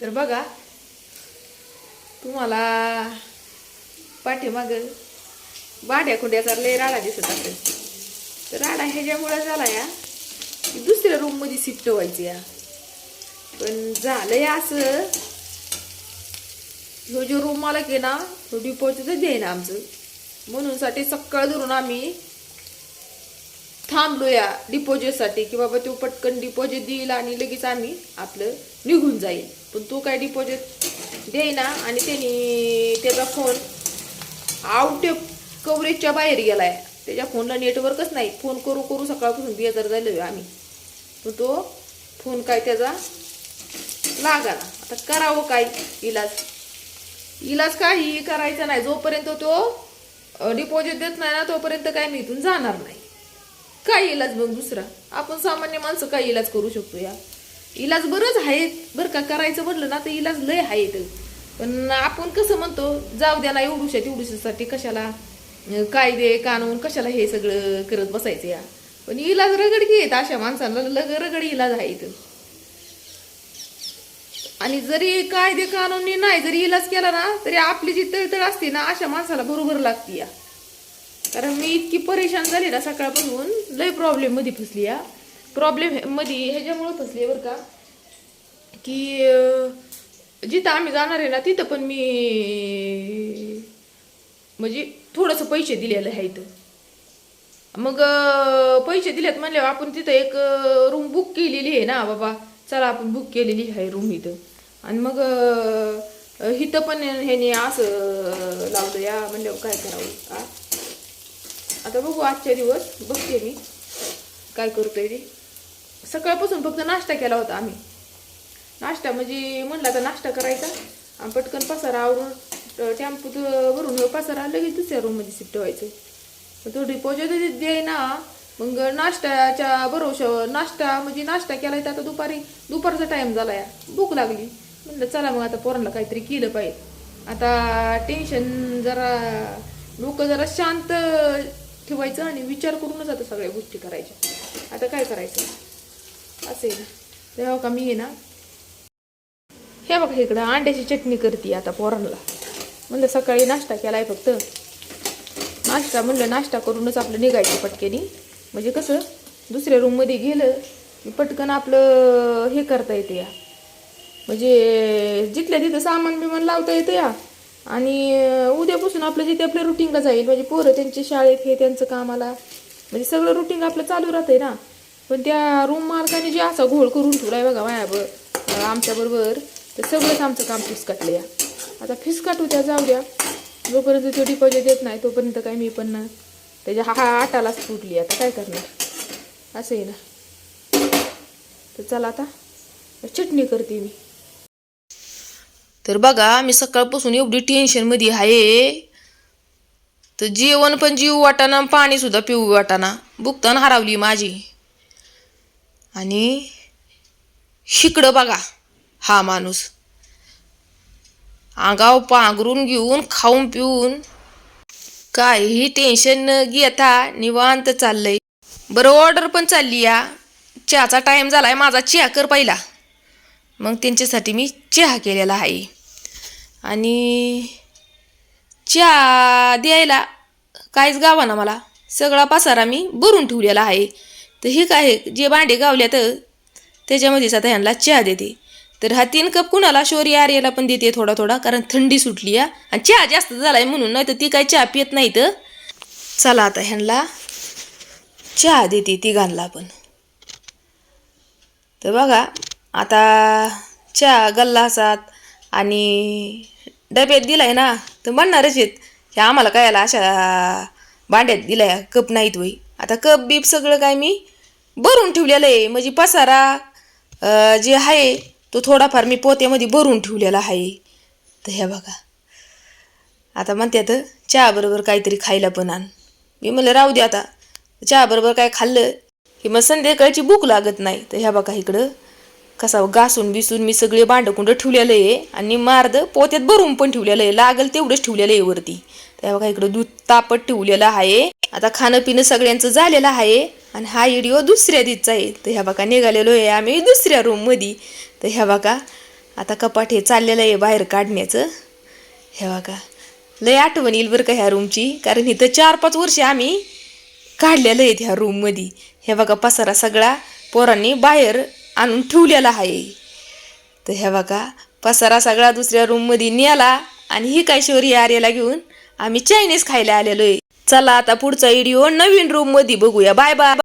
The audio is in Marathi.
तर बघा तुम्हाला पाठीमाग भाड्या खुंड्याचा लय राडा दिसत असेल. तर राडा ह्याच्यामुळे झाला या की दुसऱ्या रूममध्ये शिफ्ट व्हायची या. पण झालंय असं. ह्यो जो रूम मला की ना तो डिपॉझिट देईना आमचं. म्हणूनसाठी सकाळ धरून आम्ही थांबलो या डिपॉझिटसाठी की बाबा तो पटकन डिपॉझिट देईल आणि लगेच आम्ही आपलं निघून जाईल. पण तो काय डिपॉझिट देईना आणि त्यांनी त्याचा फोन आउट ऑफ कव्हरेजच्या बाहेर गेलाय. त्याच्या फोनला नेटवर्कच नाही. फोन करू करू सकाळपासून बेजार झालो आम्ही. पण तो फोन काय त्याचा लागाला आता करावं काय इलाज? इलाज काही करायचा नाही. जोपर्यंत तो डिपॉझिट देत नाही ना तोपर्यंत काय मी इथून जाणार नाही. काय इलाज मग दुसरा? आपण सामान्य माणसं काय इलाज करू शकतो या? इलाज बरंच आहे. बरं का करायचं म्हटलं ना तर इलाज लय आहेत पण आपण कसं म्हणतो जाऊ द्या ना एवढूशा तेवढूशासाठी कशाला कायदे कानून कशाला हे सगळं करत बसायचं या. पण इलाज रगड आहेत अशा माणसांना लग रगड इलाज आहेत आणि जरी कायदे कानूनने नाही जरी इलाज केला ना तरी आपली जी तळतळ असते ना अशा माणसाला बरोबर लागते या. कारण मी इतकी परेशान झाली ना सकाळपासून लय प्रॉब्लेममध्ये फसली या. प्रॉब्लेममध्ये ह्याच्यामुळं फसली बरं का? की जिथं आम्ही जाणार आहे ना तिथं पण मी म्हणजे थोडंसं पैसे दिलेलं आहे इथं. मग पैसे दिलेत म्हणल्यावर आपण तिथं एक रूम बुक केलेली आहे ना बाबा. चला आपण बुक केलेली आहे रूम इथं. आणि मग इथं पण ह्याने असं लावलं या म्हणल्यावर काय करावं? आता बघू आजच्या दिवस. बघते मी. काय करतोय ते. सकाळपासून फक्त नाश्ता केला होता आम्ही. नाश्ता म्हणजे म्हणला तर नाश्ता करायचा. आणि पटकन पसारा आवरून टेम्पोत भरून पसारा लगेच दुसऱ्या रूममध्ये शिफ्ट व्हायचं मग तो डिपॉझिट दे ना मग नाश्त्याच्या बरोबर नाश्ता म्हणजे नाश्ता केला तर आता दुपारी दुपारचा टाईम झाला या भूक लागली. म्हणलं चला मग आता पोरांना काहीतरी केलं पाहिजे. आता टेन्शन जरा लोक जरा शांत ठेवायचं आणि विचार करूनच आता सगळ्या गोष्टी करायच्या. आता काय करायचं? असेल ना. तेव्हा हो का मी आहे ना हे बघा इकडं अंड्याची चटणी करते आता पोरांना म्हणलं सकाळी नाश्ता केलाय फक्त. नाश्ता म्हणलं नाश्ता करूनच आपलं निघायचं पटकेनी. म्हणजे कसं दुसऱ्या रूममध्ये गेलं की पटकन आपलं हे करता येते या. म्हणजे जिथल्या तिथं सामान बिमान लावता येतं या. आणि उद्यापासून आपलं जिथे आपल्या रुटीनला जाईल म्हणजे पोरं त्यांची शाळेत हे त्यांचं कामाला म्हणजे सगळं रुटीन आपलं चालू राहतंय ना. पण त्या रूम मालकाने जे असा घोळ करून ठेवलाय बघा मायाबर आमच्या बरोबर तर सगळंच आमचं काम फिसकाटलं या. आता फिसकाटू त्या जाऊ द्या. जोपर्यंत तो डिपॉझिट देत नाही तोपर्यंत काय मी पण ना त्याच्या हा आटालाच फुटली आता काय करणार? असं आहे ना. तर चला आता चटणी करते मी. तर बघा मी सकाळपासून एवढी टेन्शनमध्ये आहे. तर जेवण पण जीव वाटाना पाणीसुद्धा पिऊ वाटाना बुकतान हरवली माझी. आणि शिकडं बघा हा माणूस. आगाव पांघरून घेऊन खाऊन पिऊन काहीही टेन्शन न घेता निवांत चाललंय. बरं ऑर्डर पण चालली या. चहाचा टाइम झालाय माझा चहा कर पहिला. मग त्यांच्यासाठी मी चहा केलेला आहे. आणि चहा द्यायला काहीच गावा ना मला. सगळा पसारा मी भरून ठेवलेला आहे. तर हे काय जे भांडे गावल्यात त्याच्यामध्येच आता ह्यांना चहा देते. तर हा तीन कप कुणाला? शोरी आर्याला पण देते थोडा थोडा कारण थंडी सुटली या आणि चहा जास्त झाला आहे म्हणून नाही तर ती काय चहा पित नाही तर चला आता ह्यांना चहा देते तिघांना पण. तर बघा आता चहा गल्ला असात आणि डब्यात दिलाय ना तर म्हणणारच आहेत हे आम्हाला काय आला अशा भांड्यात दिलाय कप नाहीत वय आता कप बीप सगळं काय मी भरून ठेवलेलं आहे. म्हणजे पसारा जे आहे तो थोडाफार मी पोत्यामध्ये भरून ठेवलेला आहे. तर ह्या बघा. आता म्हणतात चहा बरोबर काहीतरी खायला पण आण. मी म्हणलं राहू दे आता. चहा बरोबर काय खाल्लं? की मग संध्याकाळची भूक लागत नाही. तर ह्या बघा इकडं. कसा घासून बिसून मी सगळे भांडकुंड ठेवलेलं आहे आणि मार्द पोत्यात भरून पण ठेवलेलं आहे. लागल तेवढंच ठेवलेलं आहे वरती. त्या बघा इकडं दूध तापत ठेवलेलं आहे. आता खाणं पिणं सगळ्यांचं झालेलं आहे आणि हा व्हिडिओ दुसऱ्या दिसचा आहे. तर ह्या बघा निघालेलो आहे आम्ही दुसऱ्या रूममध्ये तर ह्या बघा आता कपाट हे चाललेलं आहे बाहेर काढण्याचं. हे बघा लय आठवण येईल बरं का ह्या रूमची कारण इथं चार पाच वर्ष आम्ही काढलेलं आहेत ह्या रूममध्ये हे बघा पसारा सगळा पोरांनी बाहेर आणून ठेवलेला आहे. तर ह्या बघा पसारा सगळा दुसऱ्या रूममध्ये नेला आणि ही काय शोरी आर्याला घेऊन? आम्ही चायनीज खायला आलेलो आहे चला आता पुढचा व्हिडिओ नवीन रूममध्ये बघूया. Bye bye